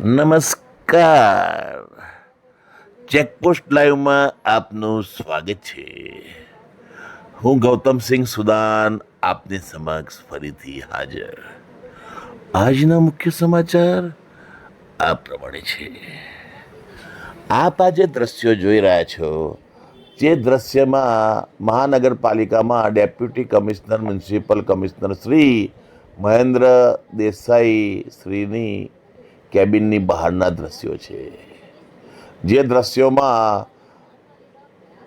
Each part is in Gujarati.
નમસ્કાર. ચેકપોસ્ટ લાઈવમાં આપનું સ્વાગત છે. હું ગૌતમસિંહ સુદાન આપની સમક્ષ ફરીથી હાજર. આજના મુખ્ય સમાચાર આ પ્રમાણે છે. આપ આ જે દ્રશ્યો જોઈ રહ્યા છો. જે દ્રશ્યમાં મહાનગરપાલિકામાં deputy commissioner, municipal commissioner Shri Mahendra Desai શ્રીની કેબિનની બહારના દ્રશ્યો છે. જે દ્રશ્યોમાં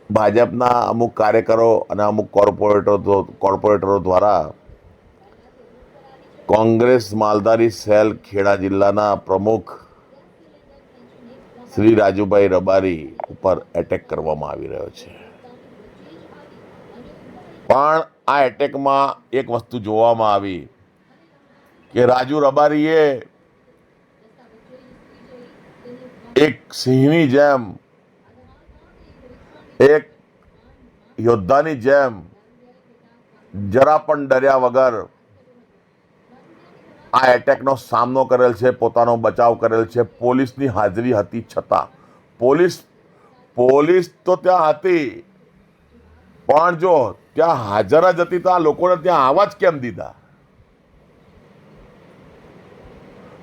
ભાજપના અમુક કાર્યકરો અને અમુક કોર્પોરેટરો કોર્પોરેટરો દ્વારા કોંગ્રેસ માલધારી સેલ ખેડા જિલ્લાના પ્રમુખ શ્રી રાજુભાઈ રબારી ઉપર એટેક કરવામાં આવી રહ્યો છે. પણ આ એટેકમાં એક વસ્તુ જોવામાં આવી કે રાજુ રબારીએ એક સિંહની જેમ, એક યોદ્ધાની જેમ, જરા પણ ડર્યા વગર આ એટેકનો સામનો કરેલ છે, પોતાનો બચાવ કરેલ છે. પોલીસની હાજરી હતી છતાં. પોલીસ પોલીસ તો ત્યાં હતી, પણ જો ત્યાં હાજર જ હતી તો આ લોકોને ત્યાં આવા જ કેમ દીધા?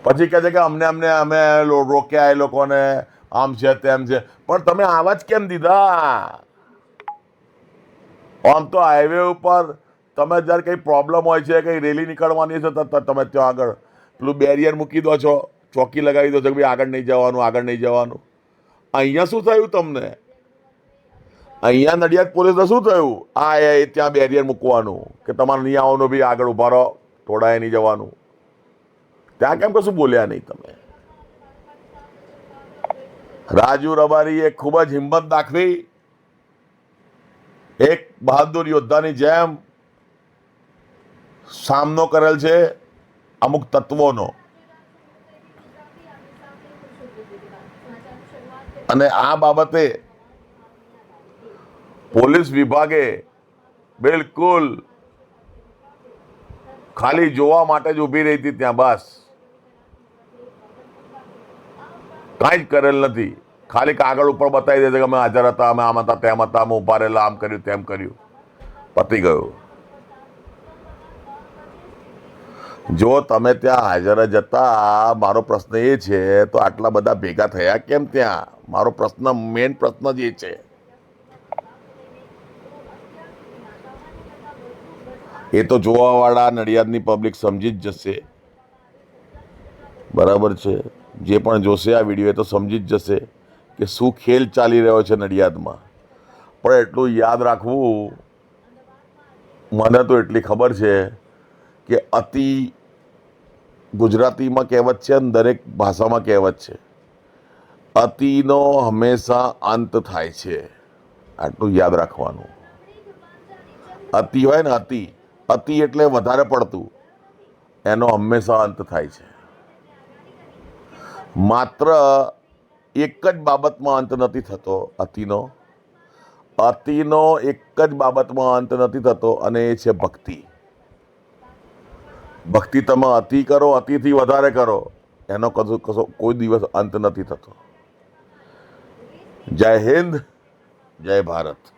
પછી કહે છે કે અમને અમને, અમે રોક્યા એ લોકોને, આમ છે, તેમ છે. પણ તમે આવા જ કેમ દીધા? આમ તો હાઈવે ઉપર તમે જ્યારે કંઈ પ્રોબ્લેમ હોય છે, કંઈ રેલી નીકળવાની છે, તો તમે ત્યાં આગળ પેલું બેરિયર મૂકી દો છો, ચોકી લગાવી દો છો કે ભાઈ આગળ નહીં જવાનું, આગળ નહીં જવાનું. અહીંયા શું થયું તમને? અહીંયા નડિયાદ પોલીસને શું થયું? આ એ ત્યાં બેરિયર મૂકવાનું, કે તમારે નહીં આવવાનું બી આગળ ઊભા રહો થોડાએ નહીં જવાનું. ત્યાં કેમ કશું બોલ્યા નહીં તમે? રાજુ રબારીએ ખૂબ જ હિંમત દાખવી. એક બહાદુર યોદ્ધાની જેમ સામનો કરેલ છે અમુક તત્વોનો. અને આ બાબતે પોલીસ વિભાગે બિલકુલ ખાલી જોવા માટે જ ઊભી રહી હતી ત્યાં બસ. કાંઈ જ કરેલ નથી. ખાલી કાગળ ઉપર બતાવી દે કે અમે હાજર હતા, અમે આમ હતા, તેમ હતા, અમે ઊભા રહેલા, આમ કર્યું, તેમ કર્યું. પતી ગયું. જો તમે ત્યાં હાજર જ હતા, મારો પ્રશ્ન એ છે, તો આટલા બધા ભેગા થયા કેમ ત્યાં? મારો પ્રશ્ન મેઇન પ્રશ્ન જ એ છે. એ તો જોવાવાળા નડિયાદની પબ્લિક સમજી જ જશે. બરાબર છે. જે પણ જોશે આ વીડિયો, એ તો સમજી જ જશે કે શું ખેલ ચાલી રહ્યો છે નડિયાદમાં. પણ એટલું યાદ રાખવું, મને તો એટલી ખબર છે કે અતિ ગુજરાતીમાં કહેવત છે અને દરેક ભાષામાં કહેવત છે. અતિનો હંમેશા અંત થાય છે. આટલું યાદ રાખવાનું. અતિ હોય ને અતિ અતિ એટલે વધારે પડતું, એનો હંમેશા અંત થાય છે. માત્ર એક જ બાબતમાં અંત નથી થતો, અતિનો. અતિનો એક જ બાબતમાં અંત નથી થતો અને એ છે ભક્તિ. ભક્તિ તમે અતિ કરો, અતિથી વધારે કરો, એનો કશો કશો કોઈ દિવસ અંત નથી થતો. જય હિન્દ, જય ભારત.